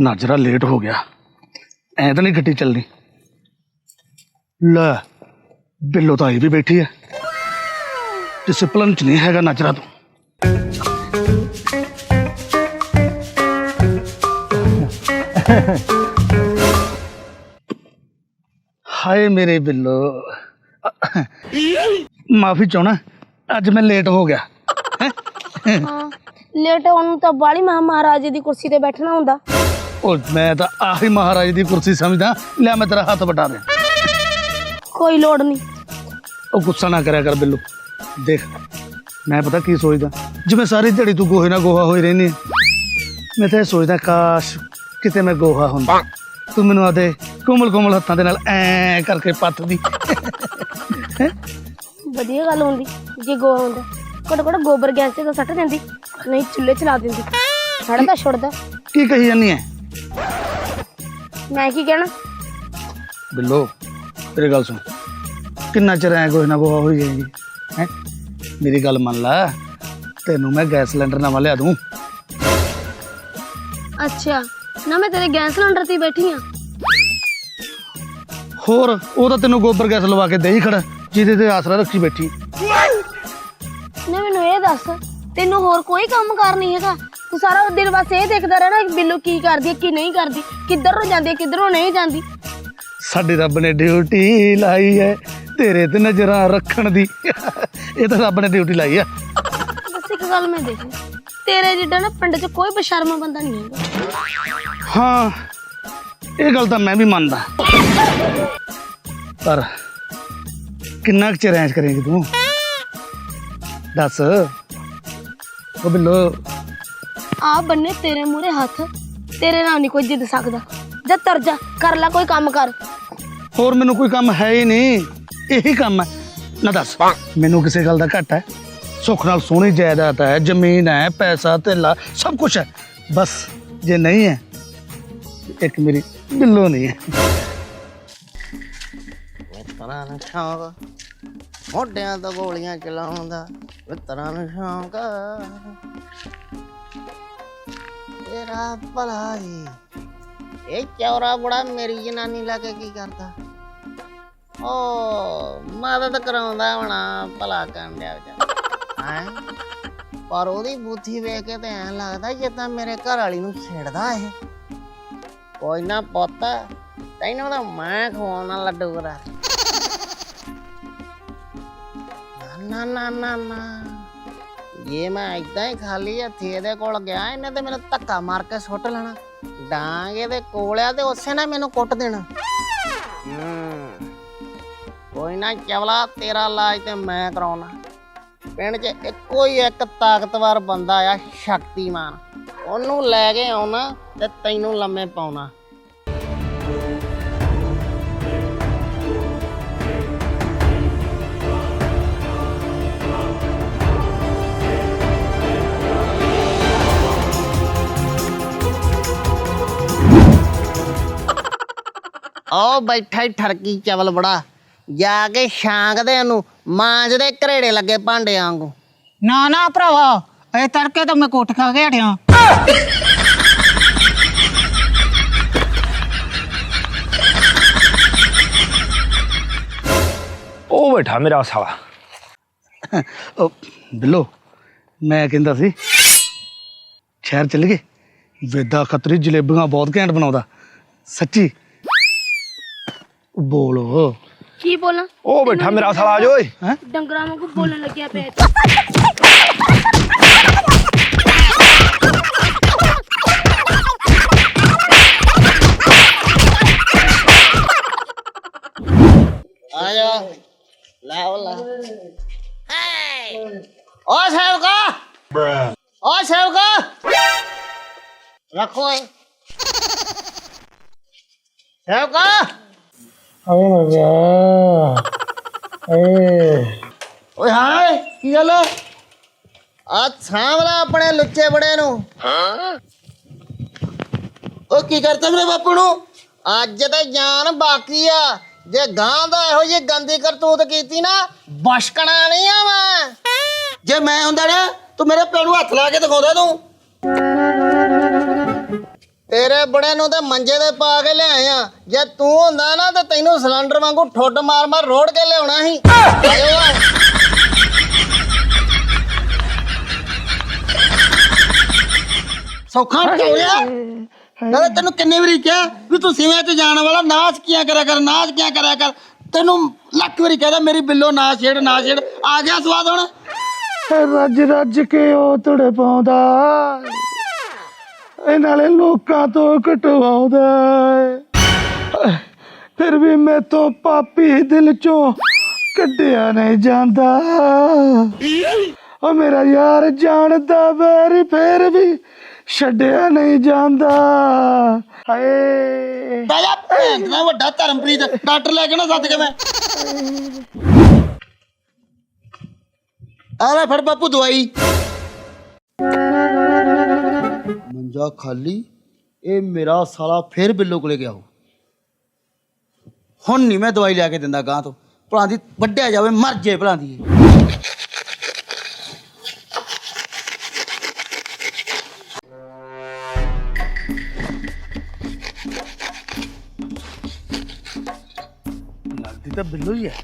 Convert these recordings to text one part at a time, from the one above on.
ਨਾਜਰਾ late ਹੋ ਗਿਆ ਐ ਤਾਂ ਨਹੀਂ ਗੱਡੀ ਚੱਲਣੀ ਲੈ ਬਿੱਲੋ ਤਾਂ ਇਹ ਵੀ ਬੈਠੀ ਹੈ ਡਿਸਪਲਨ ਚ ਨਹੀਂ ਹੈਗਾ ਨਾਜਰਾ ਤੋਂ ਹਾਏ ਮੇਰੇ ਬਿੱਲੋ ਮਾਫੀ ਚਾਹਣਾ ਅੱਜ ਮੈਂ ਲੇਟ ਹੋ ਗਿਆ ਹਾਂ ਲੇਟ ਹੋਣ ਨੂੰ ਤਾਂ ਬਾਲੀ ਮਹਾ ਮਹਾਰਾਜੇ ਦੀ ਕੁਰਸੀ ਤੇ ਬੈਠਣਾ ਹੁੰਦਾ ਉਹ ਮੈਂ ਤਾਂ ਆਹੀ ਮਹਾਰਾਜ ਦੀ ਕੁਰਸੀ ਸਮਝਦਾ ਲੈ ਮੈਂ ਤੇਰਾ ਹੱਥ ਵਟਾ ਦਿਆਂ। ਕੋਈ ਲੋੜ ਨਹੀਂ। ਉਹ ਗੁੱਸਾ ਨਾ ਕਰਿਆ ਕਰ ਬਿੱਲੂ। ਦੇਖ ਮੈਂ ਪਤਾ ਕੀ ਸੋਚਦਾ? ਜਿਵੇਂ ਸਾਰੀ ਦਿਹਾੜੀ ਤੂੰ ਗੋਹੇ ਨਾਲ ਗੋਹਾ ਹੋਈ ਰਹਿੰਦੀ ਮੈਂ ਤਾਂ ਇਹ ਸੋਚਦਾ ਕਾਸ਼ ਕਿਤੇ ਮੈਂ ਗੋਹਾ ਹੁੰਦਾ। ਤੂੰ ਮੈਨੂੰ ਆਦੇ ਕੋਮਲ ਕੋਮਲ ਹੱਥਾਂ ਦੇ ਨਾਲ ਐ ਕਰਕੇ ਪੱਟਦੀ ਵਧੀਆ ਗੱਲ ਹੁੰਦੀ ਜੇ ਗੋਆ ਹੁੰਦਾ। ਘੱਟੋ ਘੱਟ ਗੋਬਰ ਗੈਸ ਤੇ ਤਾਂ ਸੱਟ ਦਿੰਦੀ ਨਹੀਂ ਚੁੱਲ੍ਹੇ ਚਲਾ ਦਿੰਦੀ। ਛੜਦਾ ਛੁੱਟਦਾ। ਕੀ ਕਹੀ ਜਾਂਦੀ ਐ? ਮੈਂ ਕੀ ਕਹਿਣਾ? ਬਿੱਲੋ ਤੇਰੀ ਗੱਲ ਸੁਣ। ਕਿੰਨਾ ਚਿਰ ਐ ਗੋਹੇ ਨਾਲ ਗੋਹਾ ਹੋਈ ਜਾਏਗੀ ਹੈ? ਮੇਰੀ ਗੱਲ ਮੰਨ ਲੈ ਤੈਨੂੰ ਮੈਂ ਗੈਸ ਸਿਲੰਡਰ ਨਵਾਂ ਲਿਆ ਦੂੰ। ਅੱਛਾ ਨਾ ਮੈਂ ਤੇਰੇ ਗੈਸ ਸਿਲੰਡਰ ਤੇ ਹੀ ਬੈਠੀ ਆ। ਹੋਰ ਉਹ ਤਾਂ ਤੈਨੂੰ ਗੋਬਰ ਗੈਸ ਲਵਾ ਕੇ ਦੇ ਹੀ ਖੜਾ ਜਿਹਦੇ ਤੇ ਆਸਰਾ ਰੱਖੀ ਬੈਠੀ। ਨਾ ਮੈਨੂੰ ਇਹ ਦੱਸ ਤੈਨੂੰ ਹੋਰ ਕੋਈ ਕੰਮ ਕਾਰ ਨਹੀਂ ਹੈਗਾ? ਤੂੰ ਸਾਰਾ ਦਿਨ ਬਸ ਇਹ ਦੇਖਦਾ ਰਹਿਣਾ ਕਿ ਬਿੱਲੂ ਕੀ ਕਰਦੀ ਹੈ ਕੀ ਨਹੀਂ ਕਰਦੀ ਕਿੱਧਰ ਨੂੰ ਜਾਂਦੀ ਹੈ ਕਿੱਧਰੋਂ ਨਹੀਂ ਜਾਂਦੀ। ਸਾਡੇ ਰੱਬ ਨੇ ਡਿਊਟੀ ਲਾਈ ਹੈ ਤੇਰੇ ਤੇ ਨਜ਼ਰਾਂ ਰੱਖਣ ਦੀ। ਇਹ ਤਾਂ ਰੱਬ ਨੇ ਡਿਊਟੀ ਲਾਈ ਆ। ਬਸ ਇੱਕ ਗੱਲ ਮੈਂ ਦੇਖੀ ਤੇਰੇ ਜਿੱਡਾ ਨਾ ਪਿੰਡ 'ਚ ਕੋਈ ਬਸ਼ਰਮਾ ਬੰਦਾ ਨਹੀਂ ਹੈਗਾ। ਹਾਂ ਇਹ ਗੱਲ ਤਾਂ ਮੈਂ ਵੀ ਮੰਨਦਾ। ਪਰ ਕਿੰਨਾ ਕੁ ਚਿਰ ਐਸ਼ ਕਰੇਂਗੀ ਤੂੰ? ਦੱਸ। ਉਹ ਬਿੱਲੋ ਆ ਬੰਨੇ ਤੇਰੇ ਮੂਰੇ ਹੱਥ। ਤੇਰੇ ਨਾਲ ਨਹੀਂ ਕੋਈ ਜਿੱਦ ਸਕਦਾ। ਜਾ ਤਰ ਜਾ ਕਰ ਲੈ ਕੋਈ ਕੰਮ ਕਰ। ਹੋਰ ਮੈਨੂੰ ਕੋਈ ਕੰਮ ਹੈ ਹੀ ਨਹੀਂ। ਇਹੀ ਕੰਮ ਹੈ। ਨਾ ਦੱਸ ਮੈਨੂੰ ਕਿਸੇ ਗੱਲ ਦਾ ਘੱਟ ਹੈ? ਸੁੱਖ ਨਾਲ ਸੋਹਣੀ ਜਾਇਦਾਦ ਹੈ ਜ਼ਮੀਨ ਹੈ ਪੈਸਾ ਧੇਲਾ ਸਭ ਕੁਝ ਹੈ। ਬਸ ਜੇ ਨਹੀਂ ਹੈ ਇੱਕ ਮੇਰੀ ਬਿੱਲੋ ਨਹੀਂ ਹੈ। ਮਿੱਤਰਾਂ ਨੂੰ ਸ਼ੌਂਕ ਮੋਢਿਆਂ ਤੋਂ ਗੋਲੀਆਂ ਚਲਾਉਣ ਦਾ ਮਿੱਤਰਾਂ ਨੂੰ ਸ਼ੌਂਕ। ਤੇਰਾ ਭਲਾ ਈ। ਇਹ ਚੌਰਾ ਬੜਾ ਮੇਰੀ ਜਨਾਨੀ ਲਾ ਕੇ ਕੀ ਕਰਦਾ? ਓ, ਮਦਦ ਕਰਾਉਂਦਾ ਹੋਣਾ, ਭਲਾ ਕਰਨ ਡਿਆ ਵਿਚਾਰਾ। ਹੈਂ? ਪਰ ਉਹਦੀ ਬੁੱਧੀ ਵੇਖ ਕੇ ਤੇ ਐਂ ਲੱਗਦਾ ਜਿੱਦਾਂ ਮੇਰੇ ਘਰ ਵਾਲੀ ਨੂੰ ਛੇੜਦਾ ਇਹ। ਕੋਈ ਨਾ ਪੁੱਤ, ਤੈਨੂੰ ਤਾਂ ਮੈਂ ਖਵਾਉਣਾ ਲੱਡੂ ਕਰਾ। ਨਾ ਨਾ ਨਾ ਨਾ। ਜੇ ਮੈਂ ਇਦਾਂ ਹੀ ਖਾਲੀ ਹੱਥੀ ਇਹਦੇ ਕੋਲ ਗਿਆ ਇਹਨੇ ਤੇ ਮੈਨੂੰ ਧੱਕਾ ਮਾਰ ਕੇ ਸੁੱਟ ਲੈਣਾ। ਡਾਂਗ ਇਹਦੇ ਕੋਲ ਆ ਤੇ ਉਸੇ ਨਾਲ ਮੈਨੂੰ ਕੁੱਟ ਦੇਣਾ। ਹੂੰ। ਕੋਈ ਨਾ ਚਵਲਾ ਤੇਰਾ ਇਲਾਜ ਤੇ ਮੈਂ ਕਰਾਉਣਾ। ਪਿੰਡ 'ਚ ਇੱਕੋ ਹੀ ਇੱਕ ਤਾਕਤਵਰ ਬੰਦਾ ਆ ਸ਼ਕਤੀਮਾਨ। ਉਹਨੂੰ ਲੈ ਕੇ ਆਉਣਾ ਤੇ ਤੈਨੂੰ ਲੰਮੇ ਪਾਉਣਾ। ਉਹ ਬੈਠਾ ਹੀ ਠਰਕੀ ਚਵਲ ਬੜਾ। ਜਾ ਕੇ ਛਾਂਕ ਦੇ ਉਹਨੂੰ ਮਾਂਜ ਦੇ ਘਰੇੜੇ ਲੱਗੇ ਭਾਂਡੇ ਵਾਂਗੂ। ਨਾ ਨਾ ਭਰਾਵਾ ਇਹ ਤੜਕੇ ਤਾਂ ਮੈਂ ਕੋਟ ਖਾ ਕੇ ਹਟਿਆ। ਉਹ ਬੈਠਾ ਮੇਰਾ ਸਾਲਾ। ਉਹ ਬਿੱਲੋ ਮੈਂ ਕਹਿੰਦਾ ਸੀ ਸ਼ਹਿਰ ਚੱਲ ਗਏ। ਵੇਦਾ ਖੱਤਰੀ ਜਲੇਬੀਆਂ ਬਹੁਤ ਘੈਂਟ ਬਣਾਉਂਦਾ। ਸੱਚੀ ਬੋਲੋ। ਕੀ ਬੋਲਾਂ? ਉਹ ਬੈਠਾ ਮੇਰਾ ਸਾਲਾ ਆ ਜਾ ਓਏ। ਹੈ? ਡੰਗਰਾਂ ਵਾਂਗੂ ਬੋਲਣ ਲੱਗਿਆ ਪਿਆ ਆ ਜਾ ਲੈ ਉਹ ਲੈ। ਓ ਸੇਵਕਾ! ਓ ਸੇਵਕਾ! ਰੱਖੋ ਇਹ ਸੇਵਕਾ! ਓਏ ਮਰ ਗਿਆ ਏ ਓਏ ਹਾਏ ਕੀ ਗੱਲ? ਆ ਸਾਂਵਲਾ ਆਪਣੇ ਲੁੱਚੇ ਬੜੇ ਨੂੰ। ਹਾਂ ਉਹ ਕੀ ਕਰਤਾ ਮੇਰੇ ਬਾਪੂ ਨੂੰ? ਅੱਜ ਤੇ ਜਾਨ ਬਾਕੀ ਆ। ਜੇ ਗਾਂ ਦਾ ਇਹੋ ਜਿਹੀ ਗੰਦੀ ਕਰਤੂਤ ਕੀਤੀ ਨਾ ਬਸ਼ਕਣਾ ਨਹੀਂ ਆ ਮੈਂ। ਜੇ ਮੈਂ ਹੁੰਦਾ ਨਾ ਤੂੰ ਮੇਰੇ ਪੈਰ ਨੂੰ ਹੱਥ ਲਾ ਕੇ ਦਿਖਾਉਂਦਾ ਤੂੰ। ਤੇਰੇ ਬੜੇ ਨੂੰ ਤੇ ਮੰਜੇ ਤੇ ਪਾ ਕੇ ਲਿਆਏ ਆ। ਜੇ ਤੂੰ ਹੁੰਦਾ ਨਾ ਤੇ ਤੈਨੂੰ ਸਿਲੰਡਰ ਵਾਂਗੂ ਠੁੱਡ ਮਾਰ ਮਾਰ ਰੋੜ ਕੇ ਲਿਆਉਣਾ ਸੀ। ਆਇਓ ਆ ਸੌਖਾ ਟੋਲਿਆ ਨਾਲੇ ਤੈਨੂੰ ਕਿੰਨੇ ਵਾਰੀ ਕਿਹਾ ਵੀ ਤੂੰ ਸਿਵੇਂ ਤੇ ਜਾਣ ਵਾਲਾ, ਨਾਚ ਕੀਆਂ ਕਰਿਆ ਕਰ, ਨਾਚ ਕੀਆਂ ਕਰਿਆ ਕਰ। ਤੈਨੂੰ ਲੱਖ ਵਾਰੀ ਕਹਦਾ ਮੇਰੀ ਬਿੱਲੋ ਨਾ ਛੇੜ ਨਾ ਛੇੜ। ਆ ਗਿਆ ਸਵਾਦ ਹੁਣ। ਰੱਜ ਰੱਜ ਕੇ ਉਹ ਤੜ ਪਾਉਂਦਾ। ਇਹ ਨਾਲੇ ਲੋਕਾਂ ਤੋਂ ਕਟਵਾਉਂਦਾ ਏ। ਫਿਰ ਵੀ ਮੈਥੋਂ ਪਾਪੀ ਦਿਲ ਚੋਂ ਕੱਢਿਆ ਨਹੀਂ ਜਾਂਦਾ ਉਹ ਮੇਰਾ ਯਾਰ ਜਾਣਦਾ ਵੈਰੀ ਫੇਰ ਵੀ ਛੱਡਿਆ ਨਹੀਂ ਜਾਂਦਾ ਹਾਏ ਬਾਜਾ ਭੈਣ ਦਾ ਵੱਡਾ ਧਰਮਪ੍ਰੀਤ ਡਾਕਟਰ ਲੈ ਕੇ ਨਾ ਸੱਦ ਕੇ ਮੈਂ ਆ ਲੈ ਫੜ ਬਾਪੂ ਦਵਾਈ ਮੰਜਾ ਖਾਲੀ, ਇਹ ਮੇਰਾ ਸਾਲਾ ਫੇਰ ਬਿੱਲੋ ਕੋਲੇ ਗਿਆ ਹੋ ਹੁਣ ਨਹੀਂ ਮੈਂ ਦਵਾਈ ਲਿਆ ਕੇ ਦਿੰਦਾ ਗਾਂ ਤੋਂ। ਭਲਾਂ ਦੀ ਵੱਡਿਆ ਜਾਵੇ, ਮਰ ਜੇ ਭਲਾਂ ਦੀ ਲੱਗਦੀ ਤਾਂ ਬਿੱਲੂ ਹੀ ਹੈ।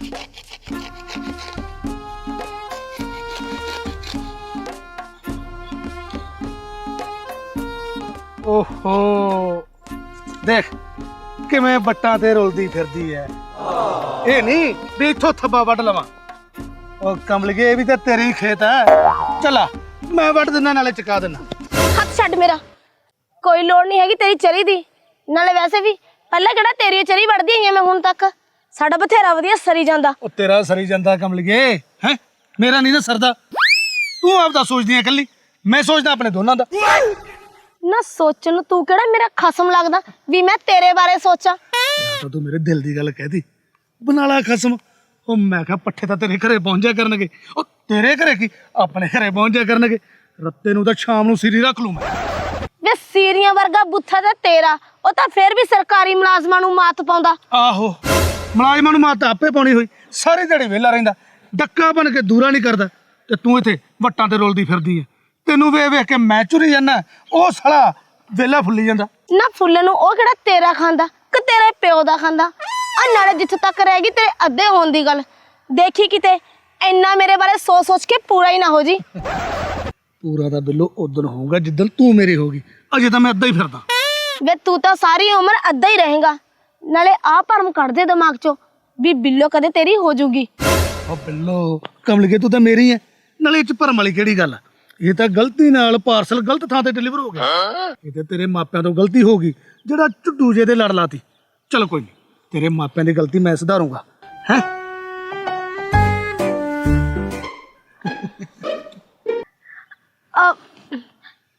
ਓਹੋ। ਦੇਖ ਕਿਵੇਂ ਬੱਟਾਂ ਤੇ ਰੁਲਦੀ ਫਿਰਦੀ ਐ। ਇਹ ਨਹੀਂ ਵੀ ਇੱਥੋਂ ਥੱਬਾ ਵੱਢ ਲਵਾਂ। ਉਹ ਕਮਲਗੇ ਇਹ ਵੀ ਤਾਂ ਤੇਰੀ ਖੇਤ ਐ। ਚਲਾ ਮੈਂ ਵੱਢ ਦਿੰਦਾ ਨਾਲੇ ਚਕਾ ਦਿੰਦਾ। ਹੱਥ ਛੱਡ ਮੇਰਾ। ਕੋਈ ਲੋੜ ਨਹੀਂ ਹੈਗੀ ਤੇਰੀ ਚਰੀ ਦੀ। ਨਾਲੇ ਵੈਸੇ ਵੀ ਪਹਿਲਾਂ ਕਿਹੜਾ ਤੇਰੀ ਚਰੀ ਵੜਦੀ ਆਈ ਮੈਂ ਹੁਣ ਤੱਕ? ਸਾਡਾ ਬਥੇਰਾ ਵਧੀਆ ਸਰੀ ਜਾਂਦਾ। ਉਹ ਤੇਰਾ ਸਰੀ ਜਾਂਦਾ ਕਮਲਗੇ ਹੈ? ਮੇਰਾ ਨਹੀਂ ਨਾ ਸਰਦਾ। ਤੂੰ ਆਪਦਾ ਸੋਚਦੀ ਐ ਇਕੱਲੀ। ਮੈਂ ਸੋਚਦਾ ਆਪਣੇ ਦੋਨਾਂ ਦਾ। ਨਾ ਸੋਚਣ ਨੂੰ ਤੂੰ ਕਿਹੜਾ ਮੇਰਾ ਖਸਮ ਲੱਗਦਾ ਵੀ ਮੈਂ ਤੇਰੇ ਬਾਰੇ ਸੋਚਾਂ? ਤਾਂ ਤੂੰ ਮੇਰੇ ਦਿਲ ਦੀ ਗੱਲ ਕਹਿਦੀ ਬਣਾ ਲਾ ਖਸਮ। ਉਹ ਮੈਂ ਕਿਹਾ ਪੱਠੇ ਤਾਂ ਤੇਰੇ ਘਰੇ ਪਹੁੰਚਿਆ ਕਰਨਗੇ। ਉਹ ਤੇਰੇ ਘਰੇ ਕੀ? ਆਪਣੇ ਘਰੇ ਪਹੁੰਚਿਆ ਕਰਨਗੇ। ਰੱਤੇ ਨੂੰ ਤਾਂ ਸ਼ਾਮ ਨੂੰ ਸਿਰੀ ਰੱਖ ਲੂ ਮੈਂ। ਵੇ ਸੀਰੀਆਂ ਵਰਗਾ ਬੁੱਥਾ ਤਾਂ ਤੇਰਾ। ਉਹ ਤਾਂ ਫੇਰ ਵੀ ਸਰਕਾਰੀ ਮੁਲਾਜ਼ਮਾਂ ਨੂੰ ਮਾਤ ਪਾਉਂਦਾ। ਆਹੋ। ਮੁਲਾਜ਼ਮਾਂ ਨੂੰ ਮਾਤਾ ਆਪੇ ਪਾਉਣੀ ਹੋਈ। ਸਾਰੇ ਦਿਹਾੜੀ ਵਿਹਲਾ ਰਹਿੰਦਾ। ਡੱਕਾ ਬਣ ਕੇ ਦੂਰਾ ਨਹੀਂ ਕਰਦਾ। ਤੇ ਤੂੰ ਇੱਥੇ ਵੱਟਾਂ ਤੇ ਰੋਲਦੀ ਫਿਰਦੀ ਐ। ਤੈਨੂੰ ਵੇਖ ਵੇਖ ਕੇ ਮੈਂ ਚੁਰੀ ਜਾਂਦਾ ਉਹ ਸਾਲਾ ਵਿਹਲਾ ਫੁੱਲੀ ਜਾਂਦਾ। ਨਾ ਫੁੱਲ ਨੂੰ ਉਹ ਕਿਹੜਾ ਤੇਰਾ ਖਾਂਦਾ ਕਿ ਤੇਰੇ ਪਿਓ ਦਾ ਖਾਂਦਾ? ਆ ਨਾਲੇ ਜਿੱਥੇ ਤੱਕ ਰਹਿ ਗਈ ਤੇਰੇ ਅੱਧੇ ਹੋਣ ਦੀ ਗੱਲ। ਦੇਖੀ ਕਿਤੇ ਇੰਨਾ ਮੇਰੇ ਬਾਰੇ ਸੋਚ ਸੋਚ ਕੇ ਪੂਰਾ ਹੀ ਨਾ ਹੋ ਜੀ। ਪੂਰਾ ਤਾਂ ਬਿੱਲੋ ਉਦੋਂ ਹੋਊਗਾ ਜਿੱਦਣ ਤੂੰ ਮੇਰੀ ਹੋਗੀ ਅਜੇ ਤਾਂ ਮੈਂ ਅੱਧਾ ਹੀ ਫਿਰਦਾ। ਵੇ ਤੂੰ ਤਾਂ ਸਾਰੀ ਉਮਰ ਅੱਧਾ ਹੀ ਰਹੇਗਾ। ਨਾਲੇ ਆ ਭਰਮ ਕੱਢ ਦੇ ਦਿਮਾਗ ਚੋਂ ਵੀ ਬਿੱਲੋ ਕਦੇ ਤੇਰੀ ਹੋ ਜਾਊਗੀ ਉਹ ਬਿੱਲੋ ਕਮਲਗੇ ਤੂੰ ਤਾਂ ਮੇਰੀ ਐ। ਨਾਲੇ ਇਹ ਚ ਭਰਮ ਵਾਲੀ ਕਿਹੜੀ ਗੱਲ ਆ? ਇਹ ਤਾਂ ਗਲਤੀ ਨਾਲ ਪਾਰਸਲ ਗਲਤ ਥਾਂ ਤੇ ਡਿਲੀਵਰ ਹੋ ਗਿਆ। ਇਹ ਤੇ ਤੇਰੇ ਮਾਪਿਆਂ ਤੋਂ ਗਲਤੀ ਹੋ ਗਈ ਜਿਹੜਾ ਝੁੱਡੂ ਜੇ ਦੇ ਲੜ ਲਾਤੀ। ਚਲ ਕੋਈ ਨਹੀਂ ਤੇਰੇ ਮਾਪਿਆਂ ਦੀ ਗਲਤੀ ਮੈਂ ਸੁਧਾਰੂੰਗਾ ਹੈ?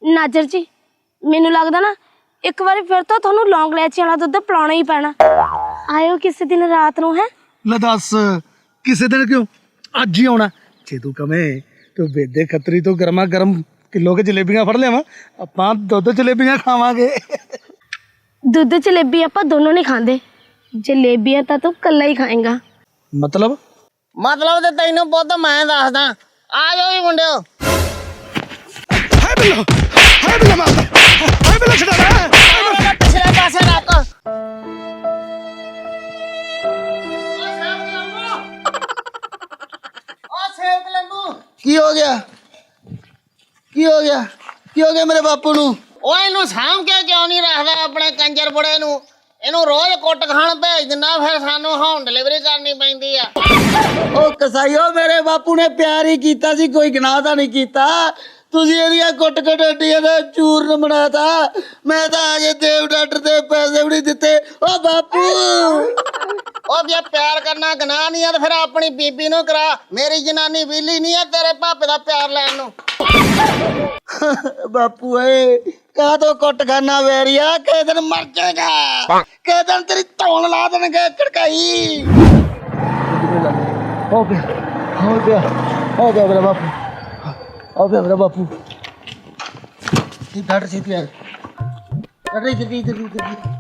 ਨਾਜਰ ਜੀ ਮੈਨੂੰ ਲੱਗਦਾ ਨਾ ਇੱਕ ਵਾਰੀ ਫਿਰ ਤੋਂ ਤੁਹਾਨੂੰ ਲੌਂਗ ਲੈਚੀ ਵਾਲਾ ਦੁੱਧ ਪਿਲਾਉਣਾ ਹੀ ਪੈਣਾ। ਆਇਓ ਕਿਸੇ ਦਿਨ ਰਾਤ ਨੂੰ ਹੈ? ਲੈ ਦੱਸ ਕਿਸੇ ਦਿਨ ਕਿਉਂ? ਅੱਜ ਹੀ ਆਉਣਾ। ਜੇ ਤੂੰ ਕਵੇਂ ਤੂੰ ਬੇਦੇ ਖੱਤਰੀ ਤੋਂ ਗਰਮਾ ਗਰਮ ਕਿਲੋ ਕੇ ਜਲੇਬੀਆਂ ਫੜ ਲਿਆਵਾਂ। ਆਪਾਂ ਦੁੱਧ ਜਲੇਬੀਆਂ ਖਾਵਾਂਗੇ। ਦੁੱਧ ਜਲੇਬੀ ਆਪਾਂ ਦੋਨੋਂ ਨਹੀਂ ਖਾਂਦੇ। ਜਲੇਬੀਆਂ ਤਾਂ ਤੂੰ ਕੱਲਾ ਹੀ ਖਾਏਗਾ। ਮਤਲਬ? ਮਤਲਬ ਤੇ ਤੈਨੂੰ ਪੁੱਤ ਮੈਂ ਦੱਸਦਾ। ਆ ਜਾਓ ਵੀ ਮੁੰਡਿਓ। ਹਾਏ ਬਿੱਲੋ ਹਾਏ ਬਿੱਲੋ ਮਾਰਦਾ ਹਾਏ ਬਿੱਲੋ ਛਡਾ। ਲੈ ਪਿਛਲੇ ਪਾਸੇ ਰੱਖ। ਕੀ ਹੋ ਗਿਆ? ਕੀ ਹੋ ਗਿਆ? ਕੀ ਹੋ ਗਿਆ ਮੇਰੇ ਬਾਪੂ ਨੂੰ? ਓਏ ਇਹਨੂੰ ਸਾਂਭ ਕੇ ਕਿਉਂ ਨਹੀਂ ਰੱਖਦਾ ਆਪਣੇ ਕੰਜਰ ਬੁੜੇ ਨੂੰ? ਇਹਨੂੰ ਰੋਜ਼ ਕੁੱਟ ਖਾਣ ਭੇਜ ਦਿੰਦਾ ਫਿਰ ਸਾਨੂੰ ਹੋਮ ਡਿਲੀਵਰੀ ਕਰਨੀ ਪੈਂਦੀ ਆ। ਉਹ ਕਸਾਈਓ ਮੇਰੇ ਬਾਪੂ ਨੇ ਪਿਆਰ ਹੀ ਕੀਤਾ ਸੀ ਕੋਈ ਗੁਨਾਹ ਤਾਂ ਨਹੀਂ ਕੀਤਾ। ਤੁਸੀਂ ਇਹਦੀਆਂ ਕੁੱਟ ਕੁੱਟ ਹੱਡੀਆਂ ਦਾ ਚੂਰਨ ਬਣਾਤਾ। ਮੈਂ ਤਾਂ ਅਜੇ ਦੇਵ ਡਾਕਟਰ ਦੇ ਪੈਸੇ ਵੀ ਨਹੀਂ ਦਿੱਤੇ। ਉਹ ਬਾਪੂ! ਉਹ ਜੇ ਪਿਆਰ ਕਰਨਾ ਗਨਾਹ ਨਹੀਂ ਆ ਤਾਂ ਫਿਰ ਆਪਣੀ ਬੀਬੀ ਨੂੰ ਕਰਾ। ਮੇਰੀ ਜਨਾਨੀ ਵਿਹਲੀ ਨਹੀਂ ਆ ਤੇਰੇ ਭਾਪੇ ਦਾ ਪਿਆਰ ਲੈਣ ਨੂੰ। ਬਾਪੂ ਏ ਕਾਹ ਕੁੱਟ ਖਾਨਾ ਵੈਰੀਆ? ਕਿਸੇ ਦਿਨ ਮਰ ਜਾਏਗਾ। ਕਿਸੇ ਦਿਨ ਤੇਰੀ ਧੌਣ ਲਾ ਦੇਣਗੇ ਕੜਕਾਈ ਹੋ ਗਿਆ ਹੋ ਗਿਆ ਹੋ ਗਿਆ ਮੇਰਾ ਬਾਪੂ। ਹੋ ਗਿਆ ਮੇਰਾ ਬਾਪੂ। ਇਹ ਡਾਕਟਰ ਛੇਤੀ ਆ। ਡਾਕਟਰ ਜਲਦੀ ਜਲਦੀ ਜਲਦੀ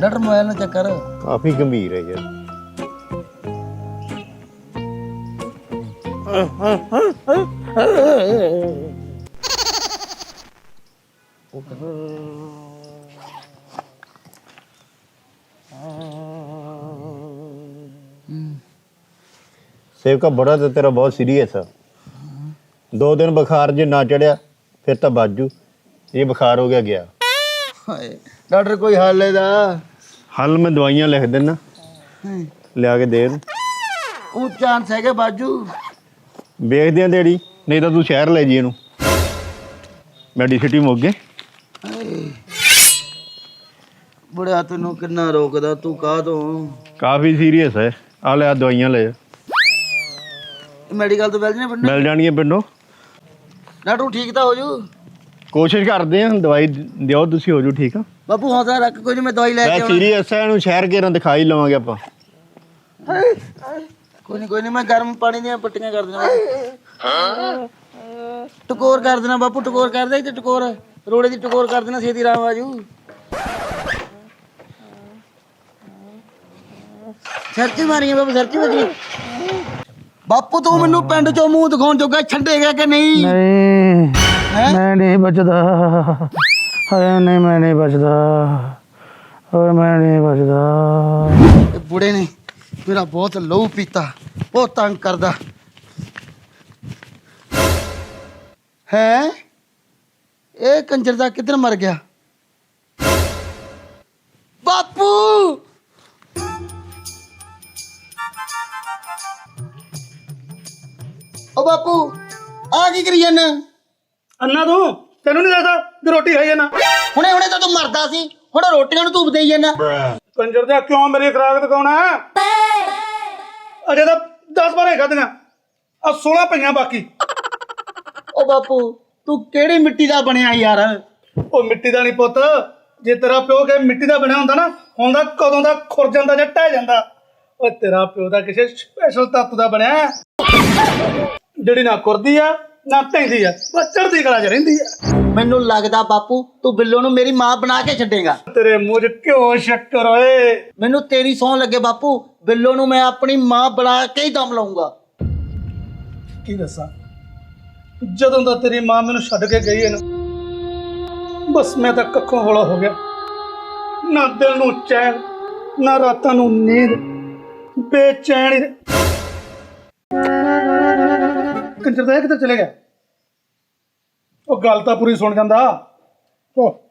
ਡਾਕਟਰ ਮੋਬਾਈਲ ਨੂੰ ਚੈੱਕ ਕਰ ਕਾਫੀ ਗੰਭੀਰ ਹੈ ਯਾਰ। ਸੇਵਕਾ ਬੜਾ ਤੇ ਤੇਰਾ ਬਹੁਤ ਸੀਰੀਅਸ ਆ। ਦੋ ਦਿਨ ਬੁਖਾਰ ਜੇ ਨਾ ਚੜਿਆ ਫਿਰ ਤਾਂ ਬਾਜੂ। ਇਹ ਬੁਖਾਰ ਹੋ ਗਿਆ ਗਿਆ। ਹਾਏ। ਡਾਕਟਰ ਕੋਈ ਹੱਲ ਇਹਦਾ? ਹੱਲ ਮੈਂ ਦਵਾਈਆਂ ਲਿਖ ਦਿੰਨਾ। ਲਿਆ ਕੇ ਦੇ ਇਹਨੂੰ। ਉਹ ਚਾਂਸ ਹੈਗੇ ਬਾਜੂ। ਵੇਖਦੇ ਆ ਡੈਡੀ ਨਹੀਂ ਤਾਂ ਤੂੰ ਸ਼ਹਿਰ ਲੈ ਜੀ ਇਹਨੂੰ। ਮੈਡੀਸਿਟੀ ਮੁੱਕ ਗਏ ਬੁੜਿਆ ਤੈਨੂੰ ਕਿੰਨਾ ਰੋਕਦਾ ਤੂੰ ਕਾਹ ਤੋਂ? ਕਾਫੀ ਸੀਰੀਅਸ ਹੈ। ਆ ਲੈ ਆਹ ਦਵਾਈਆਂ ਲੈ ਜਾ। ਮੈਡੀਕਲ ਤੋਂ ਬੈਲ ਨੇ ਬੰਦੇ ਮਿਲ ਜਾਣਗੀਆਂ ਪਿੰਡੋਂ। ਡਾਕਟਰ ਠੀਕ ਤਾਂ ਹੋ ਜੂ? ਕੋਸ਼ਿਸ਼ ਕਰਦੇ ਆ ਦਵਾਈ ਦਿਓ ਤੁਸੀਂ ਹੋ ਜੂ ਠੀਕ ਆ। ਬਾਪੂ ਹੌਸਲਾ ਰੱਖ ਕੋਈ ਨੀ ਮੈਂ ਦਵਾਈ ਲੈ ਮੈਂ ਕੇ ਆਉਣਾ। ਸੀਰੀਅਸ ਹੈ ਇਹਨੂੰ ਸ਼ਹਿਰ ਕੇ ਰਾਂ ਦਿਖਾਈ ਲਵਾਂਗੇ ਆਪਾਂ। ਕੋਈ ਨਹੀਂ ਕੋਈ ਨਹੀਂ ਮੈਂ ਗਰਮ ਪਾਣੀ ਦੀਆਂ ਪੱਟੀਆਂ ਕਰ ਦੇਣਾ ਟਕੋਰ ਕਰ ਦੇਣਾ ਬਾਪੂ ਟਕੋਰ ਕਰ ਦੇ ਤੇ ਟਕੋਰ। ਰੋੜੇ ਦੀ ਟਕੋਰ ਕਰ ਦੇਣਾ ਛੇਤੀ ਰਾਮ ਆਜੂ ਸਰਚੀ ਮਾਰੀਆਂ ਬਾਪੂ ਸਰਚੀ ਵੱਜੀ ਬਾਪੂ ਤੂੰ ਮੈਨੂੰ ਪਿੰਡ ਚੋਂ ਮੂੰਹ ਦਿਖਾਉਣ ਜੋਗਾ ਛੱਡੇਗਾ ਕਿ ਨਹੀਂ? ਨਹੀਂ। ਹੈਂ? ਮੈਂ ਨਹੀਂ ਬਚਦਾ। ਹਾਏ ਨਹੀਂ ਮੈਂ ਨਹੀਂ ਬਚਦਾ। ਓਏ ਮੈਂ ਨਹੀਂ ਬਚਦਾ। ਇਹ ਬੁੜੇ ਨੇ ਮੇਰਾ ਬਹੁਤ ਲਹੂ ਪੀਤਾ ਬਹੁਤ ਤੰਗ ਕਰਦਾ। ਹੈ? ਇਹ ਕੰਜਰ ਦਾ ਕਿੱਧਰ ਮਰ ਗਿਆ? ਬਾਪੂ! ਓ ਬਾਪੂ ਆ ਕੀ ਕਰੀ ਜਾਂਦਾ ਅੰਨਾ ਤੂੰ? ਤੈਨੂੰ ਨਹੀਂ ਦੱਸਦਾ ਕਿ ਰੋਟੀ ਖਾਈ ਜਾਣਾ ਹੁਣੇ ਹੁਣੇ ਤਾਂ ਤੂੰ ਮਰਦਾ ਸੀ। ਹੁਣ ਰੋਟੀਆਂ ਨੂੰ ਧੂਪ ਦੇਈ ਜਾਂਦਾ। ਕੰਜਰ ਦਾ ਕਿਉਂ ਮੇਰੀ ਖਰਾਕ ਦਿਖਾਉਣਾ ਅਜੇ ਤਾਂ 10 ਬਾਰੇ ਖਾਦੀਆਂ ਆ 16 ਪਈਆਂ ਬਾਕੀ। ਓ ਬਾਪੂ ਤੂੰ ਕਿਹੜੀ ਮਿੱਟੀ ਦਾ ਬਣਿਆ ਯਾਰ? ਉਹ ਮਿੱਟੀ ਦਾ ਨਹੀਂ ਪੁੱਤ। ਜੇ ਤੇਰਾ ਪਿਓ ਕਿ ਮਿੱਟੀ ਦਾ ਬਣਿਆ ਹੁੰਦਾ ਨਾ ਹੁੰਦਾ ਕਦੋਂ ਦਾ ਖੁਰ ਜਾਂਦਾ ਜਾਂ ਟਹਿ ਜਾਂਦਾ। ਉਹ ਤੇਰਾ ਪਿਓ ਦਾ ਕਿਸੇ ਸਪੈਸ਼ਲ ਤੱਤ ਦਾ ਬਣਿਆ। ਜਿਹੜੀ ਨਾ ਕੁਰਦੀ ਆ ਨਾ ਢੈਂਦੀ ਆ ਬਸ ਚੜਦੀ ਕਲਾ 'ਚ ਰਹਿੰਦੀ ਆ। ਮੈਨੂੰ ਲੱਗਦਾ ਬਾਪੂ ਤੂੰ ਬਿੱਲੋ ਨੂੰ ਮੇਰੀ ਮਾਂ ਬਣਾ ਕੇ ਛੱਡੇਗਾ। ਤੇਰੇ ਮੂੰਹ 'ਚ ਕਿਉਂ ਸ਼ੱਕਰ ਓਏ? ਮੈਨੂੰ ਤੇਰੀ ਸੌਂ ਲੱਗੇ ਬਾਪੂ ਬਿੱਲੋ ਨੂੰ ਮੈਂ ਆਪਣੀ ਮਾਂ ਬਣਾ ਕੇ ਹੀ ਦਮ ਲਾਉਂਗਾ ਕੀ ਦੱਸਾਂ? ਜਦੋਂ ਦਾ ਤੇਰੀ ਮਾਂ ਮੈਨੂੰ ਛੱਡ ਕੇ ਗਈ ਹੈ ਨਾ ਬਸ ਮੈਂ ਤਾਂ ਕੱਖੋਂ ਹੌਲਾ ਹੋ ਗਿਆ। ਨਾ ਦਿਲ ਨੂੰ ਚੈਨ ਨਾ ਰਾਤਾਂ ਨੂੰ ਨੀਂਦ ਬੇਚੈਨ ਹੀ ਕੰਜਰ ਦਾ ਇਹ ਕਿੱਧਰ ਚਲੇ ਗਿਆ? ਉਹ ਗੱਲ ਤਾਂ ਪੂਰੀ ਸੁਣ ਜਾਂਦਾ। ਉਹ